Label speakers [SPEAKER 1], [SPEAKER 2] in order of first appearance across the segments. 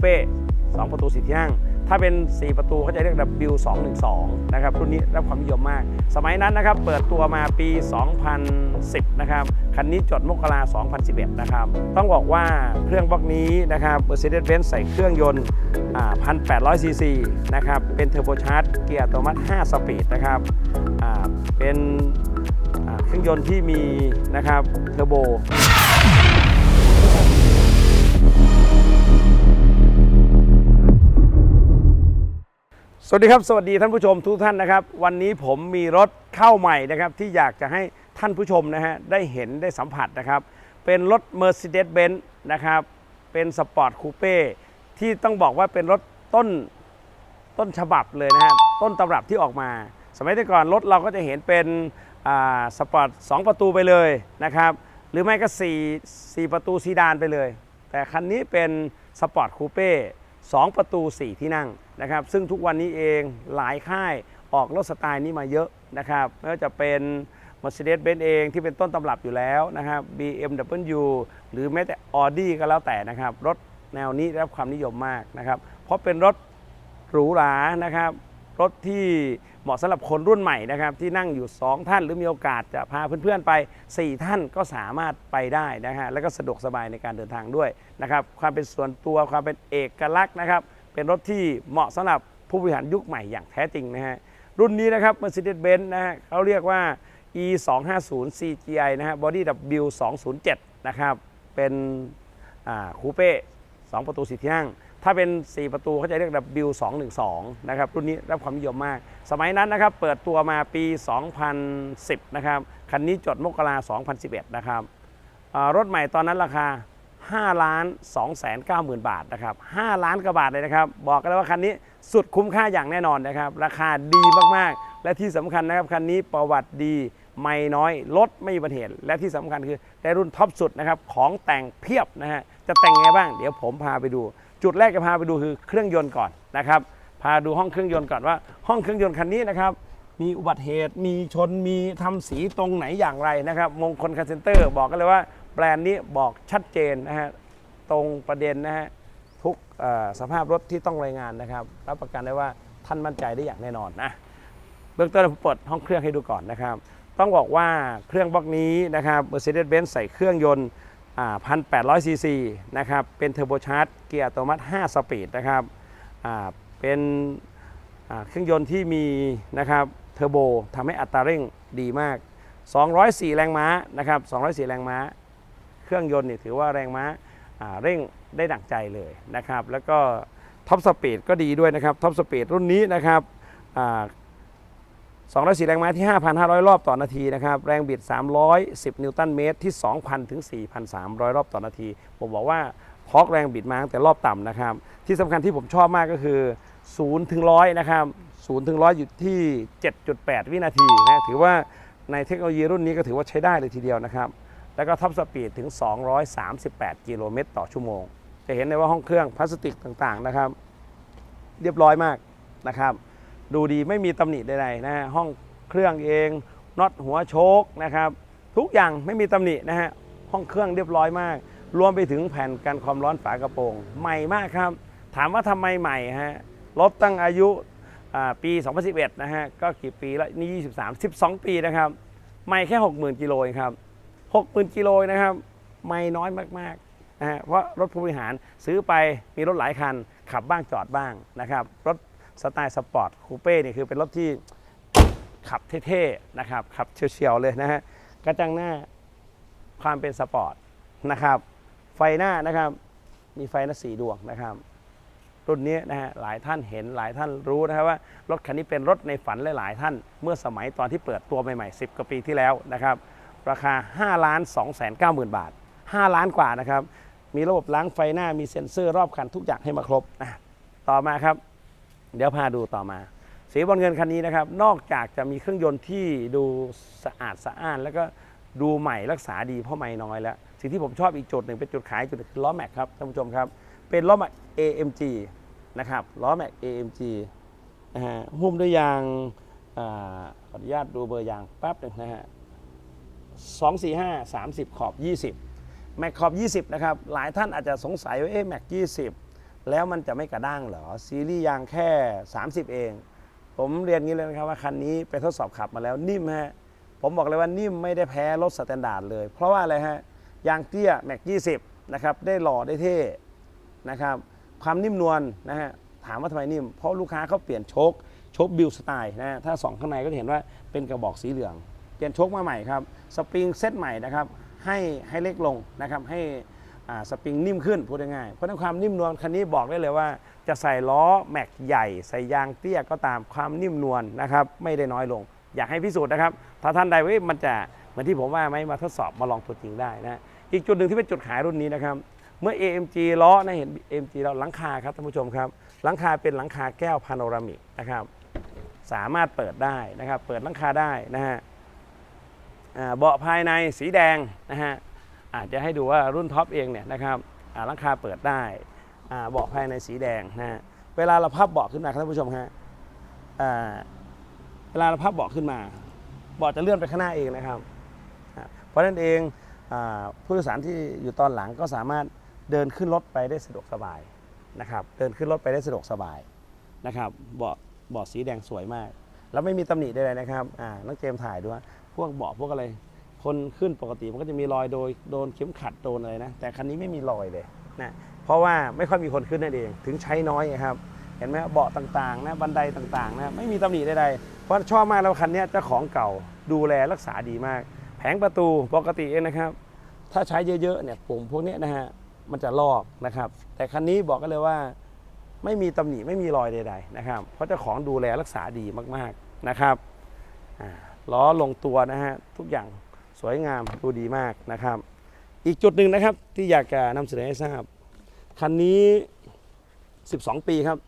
[SPEAKER 1] เป้2ประตูสีที่นั่ง ถ้าเป็น 4 ประตูเขาจะเรียก W212 นะครับรุ่นนี้รับความนิยมมาก สมัยนั้นนะครับเปิดตัวมาปี 2010 นะครับ คันนี้จดมกรา2011 นะครับ ต้องบอกว่าเครื่องบล็อกนี้นะครับ Mercedes-Benz ใส่เครื่องยนต์ 1,800 ซีซีนะครับ เป็นเทอร์โบชาร์จเกียร์อัตโนมัติ 5 สปีดนะครับเป็นเครื่องยนต์ที่มีนะครับเทอร์โบ สวัสดีครับ สวัสดีท่านผู้ชมทุกท่านนะครับ วันนี้ผมมีรถเข้าใหม่นะครับ ที่อยากจะให้ท่านผู้ชมนะฮะได้เห็นได้สัมผัสนะครับ เป็นรถ Mercedes-Benz นะครับ เป็นสปอร์ตคูเป้ที่ต้องบอกว่าเป็นรถต้นต้นฉบับเลยนะฮะต้นตำรับที่ออกมา สมัยแต่ก่อนรถเราก็จะเห็นเป็นสปอร์ต2ประตูไปเลยนะครับ หรือไม่ก็4 4ประตูซีดานไปเลย แต่คันนี้เป็นสปอร์ตคูเป้ 2 ประตู 4 ที่นั่งนะครับ ซึ่งทุกวันนี้เองหลายค่ายออกรถสไตล์นี้มาเยอะนะครับไม่ว่าจะเป็น Mercedes-Benz เองที่เป็นต้นตำรับอยู่แล้วนะครับ BMW หรือแม้แต่ Audi ก็แล้วแต่นะครับ รถแนวนี้ได้รับความนิยมมากนะครับ เพราะเป็นรถหรูหรานะครับ รถที่เหมาะสำหรับคนรุ่นใหม่นะครับ ที่นั่งอยู่ 2 ท่านหรือมีโอกาสจะพาเพื่อนๆไป 4 ท่านก็สามารถไปได้นะฮะแล้วก็สะดวกสบายในการเดินทางด้วยนะครับความเป็นส่วนตัวความเป็นเอกลักษณ์นะครับ เป็นรถที่เหมาะสำหรับผู้บริหารยุคใหม่อย่างแท้จริงนะฮะรุ่นนี้นะครับ Mercedes-Benz นะฮะเขาเรียกว่า e 2 5 0 CGI นะฮะ Body W 2 0 7นะครับเป็นคูเป้2ประตูสีที่นั่ง ถ้าเป็น 4 ประตูเขาจะเรียก W212 นะครับรุ่นนี้รับความนิยมมาก สมัยนั้นนะครับเปิดตัวมาปี 2010 นะครับคันนี้จดมกรา2011 นะครับรถใหม่ตอนนั้นราคา 5 ล้าน2แสน9หมื่นบาทนะครับ5ล้านกว่าบาทเลยนะครับ บอกกันเลยว่าคันนี้สุดคุ้มค่าอย่างแน่นอนนะครับ ราคาดีมากๆ และที่สำคัญนะครับคันนี้ประวัติดีไม่น้อยรถไม่มีปัญหาและที่สำคัญคือได้รุ่นท็อปสุดนะครับของแต่งเพียบนะฮะจะแต่งไงบ้าง เดี๋ยวผมพาไปดู จุดแรกจะพาไปดูคือเครื่องยนต์ก่อนนะครับพาดูห้องเครื่องยนต์ก่อนว่า ห้องเครื่องยนต์คันนี้นะครับมีอุบัติเหตุมีชนมีทำสีตรงไหนอย่างไรนะครับมงคลคาร์เซนเตอร์บอกกันเลยว่า แบรนด์นี้บอกชัดเจนนะฮะตรงประเด็นนะฮะทุกสภาพรถที่ต้องรายงานนะครับรับประกันได้ว่าท่านมั่นใจได้อย่างแน่นอนนะเบื้องต้นผมเปิดห้องเครื่องให้ดูก่อนนะครับ ต้องบอกว่าเครื่องบล็อกนี้นะครับ Mercedes-Benz ใส่เครื่องยนต์ พันแปดร้อยซีซีนะครับ เป็นเทอร์โบชาร์จเกียร์อัตโนมัติ 5 สปีดนะครับ เป็นเครื่องยนต์ที่มีนะครับเทอร์โบทำให้อัตราเร่งดีมาก 204 แรงม้านะครับ 204 แรงม้า เครื่องยนต์นี่ถือว่าแรงม้าอ่าเร่งได้ดั่งใจเลยนะครับ แล้วก็ท็อปสปีดก็ดีด้วยนะครับ ท็อปสปีดรุ่นนี้นะครับ อ่า204แรงม้าที่ 5,500 รอบต่อนาทีนะครับ แรงบิด 310 นิวตันเมตรที่ 2,000 ถึง 4,300 รอบต่อนาที ผมบอกว่าพอกแรงบิดมาตั้งแต่รอบต่ำนะครับ ที่สำคัญที่ผมชอบมากก็คือ0ถึง100 นะครับ0ถึง100 อยู่ที่ 7.8 วินาทีนะถือว่าในเทคโนโลยีรุ่นนี้ก็ถือว่าใช้ได้เลยทีเดียวนะครับ แล้วก็ท็อปสปีดถึง 238 กิโลเมตรต่อชั่วโมง จะเห็นได้ว่าห้องเครื่องพลาสติกต่างๆนะครับ เรียบร้อยมากนะครับ ดูดีไม่มีตำหนิใดๆนะฮะห้องเครื่องเองน็อตหัวโชคนะครับทุกอย่างไม่มีตำหนินะฮะห้องเครื่องเรียบร้อยมาก รวมไปถึงแผ่นกันความร้อนฝากระโปรง ใหม่มากครับ ถามว่าทำไมใหม่ฮะรถตั้งอายุอ่าปี 2011 นะฮะ ก็กี่ปีแล้ว นี่ 23 12 ปีนะครับ ไม่แค่ 60,000 กิโลเองครับ 60,000 กิโลนะครับ ไม่น้อยมากๆนะฮะ เพราะรถผู้บริหารซื้อไปมีรถหลายคัน ขับบ้างจอดบ้างนะครับ รถ สไตล์สปอร์ตคูเป้นี่คือเป็นรถที่ขับเท่ๆนะครับขับเฉียวๆเลยนะฮะกระจังหน้าความเป็นสปอร์ตนะครับไฟหน้านะครับมีไฟหน้าสีดวงนะครับ รุ่นนี้นะฮะหลายท่านเห็นหลายท่านรู้นะครับว่ารถคันนี้เป็นรถในฝันหลายๆท่าน เมื่อสมัยตอนที่เปิดตัวใหม่ๆ 10 กว่าปีที่แล้วนะครับ ราคา5ล้าน2แสน9หมื่นบาท 5 ล้านกว่านะครับ มีระบบล้างไฟหน้ามีเซ็นเซอร์รอบคันทุกอย่างให้มาครบนะต่อมาครับ เดี๋ยวพาดูต่อมา สีบอลเงินคันนี้นะครับ นอกจากจะมีเครื่องยนต์ที่ดูสะอาดสะอ้าน แล้วก็ดูใหม่รักษาดีเพราะไม่น้อยแล้ว สิ่งที่ผมชอบอีกจุดหนึ่งเป็นจุดขายจุดคือล้อแม็กครับท่านผู้ชมครับ เป็นล้อแม็ก AMG นะครับล้อแม็ก AMG นะฮะหุ้มด้วยยางอ่าขออนุญาตดูเบอร์ยางแป๊บหนึ่งนะฮะ2 4 5 30ขอบ20แม็กขอบ20นะครับหลายท่านอาจจะสงสัยว่าเอ๊ะแม็ก20 แล้วมันจะไม่กระด้างเหรอ ซีรีส์ยางแค่ 30 เอง ผมเรียนงี้เลยนะครับว่าคันนี้ไปทดสอบขับมาแล้วนิ่มฮะ ผมบอกเลยว่านิ่มไม่ได้แพ้รถสแตนดาร์ดเลย เพราะว่าอะไรฮะ ยางเตี้ยแม็ก20 นะครับ ได้หล่อได้เท่นะครับ ความนิ่มนวลนะฮะ ถามว่าทำไมนิ่ม เพราะลูกค้าเขาเปลี่ยนโชคโชคบิลสไตล์นะฮะถ้าสองข้างในก็จะเห็นว่าเป็นกระบอกสีเหลือง เปลี่ยนโชคมาใหม่ครับ สปริงเซตใหม่นะครับ ให้ให้เล็กลงนะครับ ให้ สปริงนิ่มขึ้นพูดง่ายๆเพราะฉะนั้นความนิ่มนวลคันนี้บอกได้เลยว่า จะใส่ล้อแม็กใหญ่ใส่ยางเตี้ยก็ตามความนิ่มนวลนะครับไม่ได้น้อยลง อยากให้พิสูจน์นะครับ ถ้าท่านใดว่าเอ๊ะมันจะเหมือนที่ผมว่าไหมมาทดสอบมาลองตัวจริงได้นะอีกจุดหนึ่งที่เป็นจุดขายรุ่นนี้นะครับเมื่อ AMG ล้อนะเห็น AMG แล้วหลังคาครับท่านผู้ชมครับหลังคาเป็นหลังคาแก้วพาโนรามิกนะครับสามารถเปิดได้นะครับ เปิดหลังคาได้นะฮะเบาะภายในสีแดงนะฮะ อาจจะให้ดูว่ารุ่นท็อปเองเนี่ยนะครับอ่าคาเปิดได้เบาะภายในสีแดงนะฮะเวลาเราพับเบาะขึ้นมาครับท่านผู้ชมฮะเวลาเราพับเบาะขึ้นมาเบาะจะเลื่อนไปข้างหน้าเองนะครับ เพราะฉะนั้นเองอผู้โดยสารที่อยู่ตอนหลังก็สามารถเดินขึ้นรถไปได้สะดวกสบายนะครับ เดินขึ้นรถไปได้สะดวกสบายนะครับเบาะเบาะสีแดงสวยมาก แล้วไม่มีตำหนิใดๆนะครับน้องเจมถ่ายด้วยพวกเบาะพวกอะไร คนขึ้นปกติมันก็จะมีรอยโดยโดนเข็มขัดโดนอะไรนะ แต่คันนี้ไม่มีรอยเลยนะเพราะว่าไม่ค่อยมีคนขึ้นนั่นเอง ถึงใช้น้อยครับ เห็นไหมเบาะต่างๆนะบันไดต่างๆนะไม่มีตำหนิใดๆเพราะชอบมากแล้วคันนี้เจ้าของเก่าดูแลรักษาดีมาก แผงประตูปกติเองนะครับ ถ้าใช้เยอะๆเนี่ยปุ่มพวกนี้นะฮะมันจะลอกนะครับ แต่คันนี้บอกกันเลยว่าไม่มีตำหนิไม่มีรอยใดๆนะครับเพราะเจ้าของดูแลรักษาดีมากๆนะครับล้อลงตัวนะฮะทุกอย่าง สวยงามดูดีมากนะครับ อีกจุดหนึ่งนะครับที่อยากจะนำเสนอให้ทราบคันนี้ 12 ปีครับ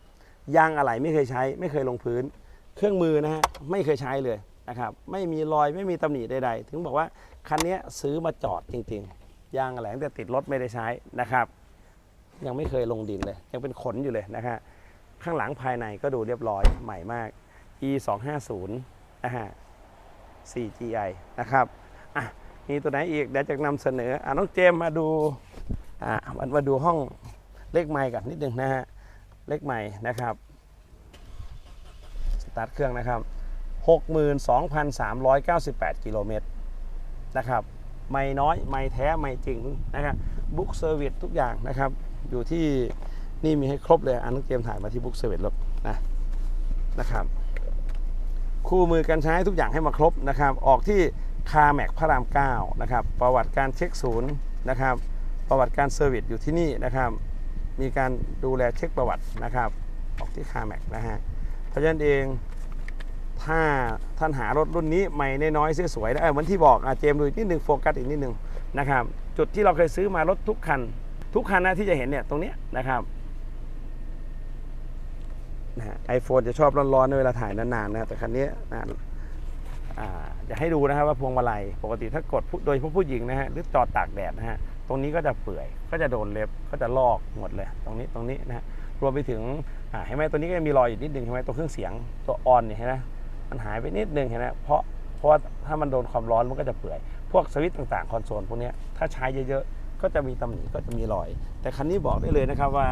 [SPEAKER 1] ยางอะไหล่ไม่เคยใช้ไม่เคยลงพื้น เครื่องมือนะฮะไม่เคยใช้เลยนะครับไม่มีรอยไม่มีตำหนิใดๆ ถึงบอกว่าคันนี้ซื้อมาจอดจริงๆ ยางอะไหล่ตั้งแต่ติดรถไม่ได้ใช้นะครับ ยังไม่เคยลงดินเลย ยังเป็นขนอยู่เลยนะฮะข้างหลังภายในก็ดูเรียบร้อยใหม่มาก e 2 5 0นะฮะ 4GI นะครับ มีตัวไหนอีกเดี๋ยวจะนำเสนออะน้องเจมมาดูอะมามาดูห้องเลขไมค์กันนิดนึงนะฮะเลขไมค์นะครับสตาร์ทเครื่องนะครับ 62,398 กิโลเมตรนะครับไม่น้อยไม่แท้ไม่จริงนะครับบุ๊กเซอร์วิสทุกอย่างนะครับ อยู่ที่นี่มีให้ครบเลยอันน้องเกมถ่ายมาที่บุ๊กเซอร์วิสรถนะนะครับ คู่มือการใช้ทุกอย่างให้มาครบนะครับ ออกที่ คาแม็กพระราม9นะครับประวัติการเช็คศูนย์นะครับ ประวัติการเซอร์วิสอยู่ที่นี่นะครับ มีการดูแลเช็คประวัตินะครับ ออกที่คาแม็กนะฮะเพราะฉะนั้นเองถ้าท่านหารถรุ่นนี้ใหม่น้อยๆสวยๆได้เหมือนที่บอกอาเจมดูอีกนิดนึงโฟกัสอีกนิดนึงนะครับจุดที่เราเคยซื้อมารถทุกคัน ทุกคันนะที่จะเห็นเนี่ยตรงเนี้ยนะครับนะไอโฟนจะชอบร้อนๆในเวลาถ่ายนานๆนะแต่คันนี้นะ จะให้ดูนะครับว่าพวงมาลัยปกติถ้ากดโดยผู้หญิงนะฮะหรือจอดตากแดดนะฮะตรงนี้ก็จะเปื่อยก็จะโดนเล็บก็จะลอกหมดเลย ตรงนี้ตรงนี้นะฮะรวมไปถึงเห็นไหมตัวนี้ก็มีรอยอยู่นิดนึงเห็นไหมตัวเครื่องเสียงตัวออนเนี่ยเห็นไหมมันหายไปนิดนึงเห็นไหมเพราะเพราะว่าถ้ามันโดนความร้อนมันก็จะเปื่อย พวกสวิตต่างๆคอนโซลพวกนี้ถ้าใช้เยอะๆก็จะมีตำหนิก็จะมีรอย แต่คันนี้บอกได้เลยนะครับว่า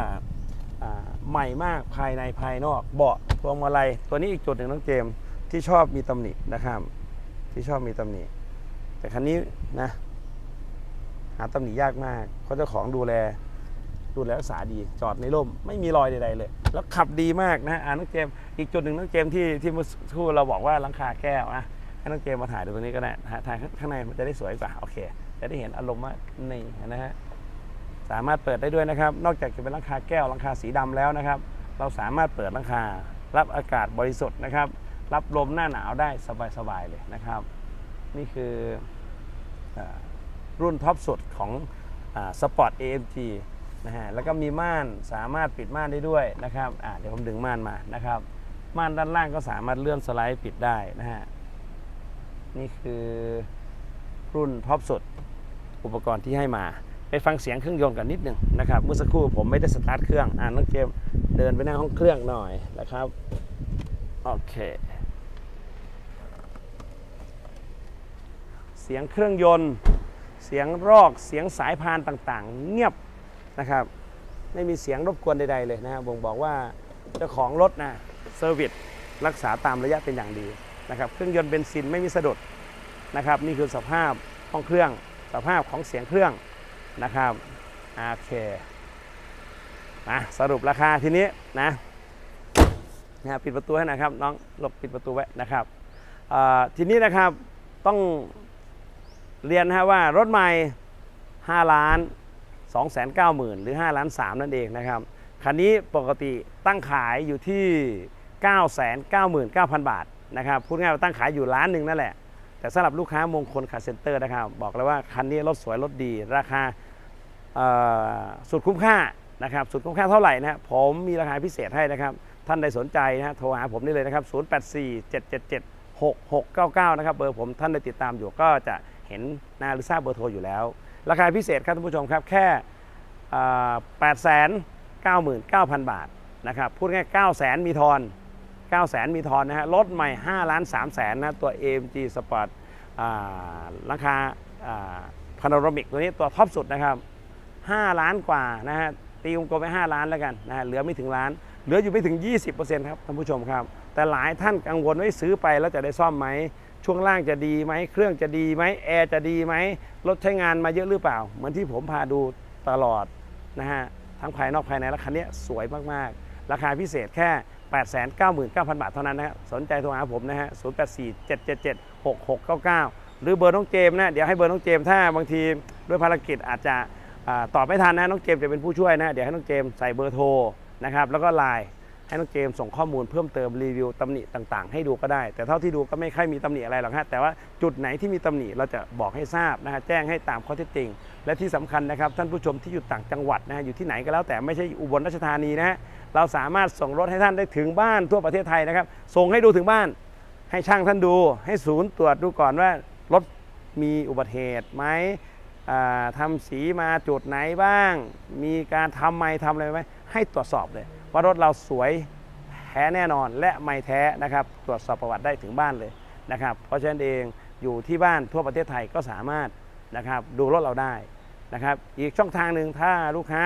[SPEAKER 1] ใหม่มากภายในภายนอกเบาะพวงมาลัยตัวนี้อีกจุดหนึ่งน้องเจมที่ชอบมีตำหนินะครับ ที่ชอบมีตำหนิ แต่คันนี้นะ หาตำหนิยากมากเพราะเจ้าของดูแล ดูแลรักษาดี จอดในร่ม ไม่มีรอยใดๆเลย แล้วขับดีมากนะอ่าน้องเจมอีกจุดหนึ่งน้องเจมที่ที่เมื่อกครู่เราบอกว่าลังคาแก้วนะให้น้องเจมมาถ่ายดูตรงนี้ก็ได้ถ่ายถ่ายข้างในมันจะได้สวยกว่าโอเคจะได้เห็นอารมณ์ว่านี่นะฮะสามารถเปิดได้ด้วยนะครับ นอกจากจะเป็นลังคาแก้วลังคาสีดำแล้วนะครับ เราสามารถเปิดลังคารับอากาศบริสุทธิ์นะครับ รับลมหน้าหนาวได้สบายๆเลยนะครับ นี่คืออรุ่นท็อปสุดของสปอร์ต AMG นะฮะแล้วก็มีม่านสามารถปิดม่านได้ด้วยนะครับเดี๋ยวผมดึงม่านมานะครับ ม่านด้านล่างก็สามารถเลื่อนสไลด์ปิดได้นะฮะนี่คือรุ่นท็อปสุดอุปกรณ์ที่ให้มา ไปฟังเสียงเครื่องยนต์กันนิดหนึ่งนะครับเมื่อสักครู่ผมไม่ได้สตาร์ทเครื่องอ่านน้องเกมเดินไปหน้าห้องเครื่องหน่อยนะครับโอเค สียงเครื่องยนต์ เสียงรอกเสียงสายพานต่างๆ เงียบนะครับ ไม่มีเสียงรบกวนใดๆเลยนะฮะบ่งบอกว่าเจ้าของรถนะเซอร์วิสรักษาตามระยะเป็นอย่างดีนะครับ เครื่องยนต์เบนซินไม่มีสะดุดนะครับ นี่คือสภาพห้องเครื่องสภาพของเสียงเครื่องนะครับโอเคนะสรุปราคาทีนี้นะนะปิดประตูให้นะครับน้องหลบปิดประตูไว้นะครับทีนี้นะครับต้อง เรียนนะฮะว่ารถใหม่ 5 ล้าน 2 9 0 0 0 0 หรือ5ล้าน3นั่นเองนะครับ คันนี้ปกติตั้งขายอยู่ที่ 9 9 9 0 0 0 บาทนะครับ พูดง่ายๆว่าตั้งขายอยู่ล้านหนึ่งนั่นแหละ แต่สำหรับลูกค้ามงคลคาเซ็นเตอร์นะครับ บอกเลยว่าคันนี้รถสวยรถดี ราคาสุดคุ้มค่านะครับ สุดคุ้มค่าเท่าไหร่นะผมมีราคาพิเศษให้นะครับ ท่านใดสนใจนะฮะโทรหาผมได้เลยนะครับ 084 777 6699 นะครับ เบอร์ผมท่านได้ติดตามอยู่ก็จะ เห็นหน้าหรือทราบเบอร์โทรอยู่แล้ว ราคาพิเศษครับท่านผู้ชมครับแค่แปดแสนเก้าหมื่นเก้าพันบาทนะครับพูดง่ายเก้าแสนมีทอน9 0 0แสนมีทอนนะฮะรถใหม่5ล้าน3แสนนะตัว AMG Sport ราคาพาโนรามิกตัวนี้ตัวท็อปสุดนะครับ5ล้านกว่านะฮะตีวงกลมไป5ล้านแล้วกันนะฮะเหลือไม่ถึงล้าน เหลืออยู่ไม่ถึง 20%ครับท่านผู้ชมครับ แต่หลายท่านกังวลว่าซื้อไปแล้วจะได้ซ่อมไหม ช่วงล่างจะดีไหม เครื่องจะดีไหมแอร์จะดีไหมรถใช้งานมาเยอะหรือเปล่า เหมือนที่ผมพาดูตลอดนะฮะ ทั้งภายนอกภายในแล้วคันนี้ยสวยมากๆ ราคาพิเศษแค่ 899,000 บาทเท่านั้นนะฮะสนใจโทรหาผมนะฮะ 0847776699 หรือเบอร์น้องเจมส์นะ เดี๋ยวให้เบอร์น้องเจมส์ถ้าบางทีด้วยภารกิจอาจจะตอบไม่ทันนะน้องเจมส์จะเป็นผู้ช่วยนะ เดี๋ยวให้น้องเจมส์ใส่เบอร์โทร นะครับแล้วก็ไลน์ให้น้องเจมส์ส่งข้อมูลเพิ่มเติมรีวิวตำหนิต่างๆ ให้ดูก็ได้ แต่เท่าที่ดูก็ไม่ค่อยมีตำหนิอะไรหรอกฮะแต่ว่าจุดไหนที่มีตำหนิเราจะบอกให้ทราบนะฮะแจ้งให้ตามข้อเท็จจริง และที่สำคัญนะครับท่านผู้ชมที่อยู่ต่างจังหวัดนะฮะอยู่ที่ไหนก็แล้วแต่ไม่ใช่อุบลราชธานีนะฮะเราสามารถส่งรถให้ท่านได้ถึงบ้านทั่วประเทศไทยนะครับส่งให้ดูถึงบ้าน ให้ช่างท่านดู ให้ศูนย์ตรวจดูก่อนว่ารถมีอุบัติเหตุไหม อ่าทำสีมาจุดไหนบ้าง มีการทำไมทำอะไรไหมให้ตรวจสอบเลย ว่ารถเราสวยแท้แน่นอนและไม่แท้นะครับ ตรวจสอบประวัติได้ถึงบ้านเลยนะครับ เพราะฉะนั้นเองอยู่ที่บ้านทั่วประเทศไทยก็สามารถนะครับดูรถเราได้นะครับ อีกช่องทางหนึ่งถ้าลูกค้า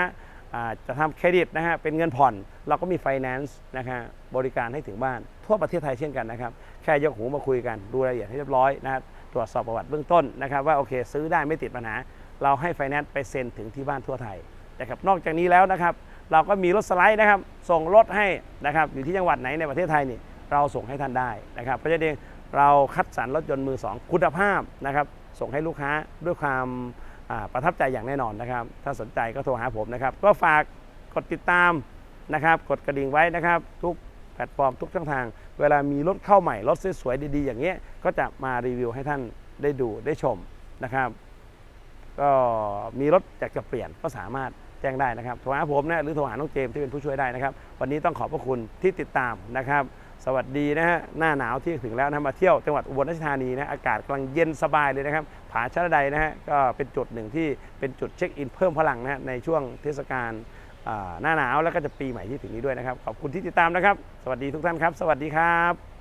[SPEAKER 1] อ่าจะทำเครดิตนะฮะเป็นเงินผ่อน เราก็มีไฟแนนซ์นะครับบริการให้ถึงบ้านทั่วประเทศไทยเช่นกันนะครับ แค่ยกหูมาคุยกันดูรายละเอียดให้เรียบร้อยนะครับ ตรวจสอบประวัติเบื้องต้นนะครับว่าโอเค ซื้อได้ไม่ติดปัญหา เราให้ไฟแนนซ์ไปเซ็นถึงที่บ้านทั่วไทยนะครับนอกจากนี้แล้วนะครับ เราก็มีรถสไลด์นะครับ ส่งรถให้นะครับอยู่ที่จังหวัดไหนในประเทศไทยนี่เราส่งให้ท่านได้นะครับ เพราะฉะนั้นเราคัดสรรรถยนต์มือสองคุณภาพนะครับส่งให้ลูกค้าด้วยความประทับใจอย่างแน่นอนนะครับ ถ้าสนใจก็โทรหาผมนะครับ ก็ฝากกดติดตามนะครับ กดกระดิ่งไว้นะครับ ทุก แพลตฟอร์มทุกช่องทาง เวลามีรถเข้าใหม่ รถสวยๆดีๆ อย่างเงี้ยก็จะมารีวิวให้ท่านได้ดูได้ชมนะครับ ก็มีรถอยากจะเปลี่ยนก็สามารถแจ้งได้นะครับโทรหาผมนะหรือโทรหาน้องเจมส์ที่เป็นผู้ช่วยได้นะครับ วันนี้ต้องขอบพระคุณที่ติดตามนะครับ สวัสดีนะฮะหน้าหนาวที่ถึงแล้วนะมาเที่ยวจังหวัดอุบลราชธานีนะอากาศกำลังเย็นสบายเลยนะครับผาชะระดนะฮะก็เป็นจุดหนึ่งที่เป็นจุดเช็คอินเพิ่มพลังนะฮะในช่วงเทศกาล หน้าหนาวแล้วก็จะปีใหม่ที่ถึงนี้ด้วยนะครับ ขอบคุณที่ติดตามนะครับ สวัสดีทุกท่านครับ สวัสดีครับ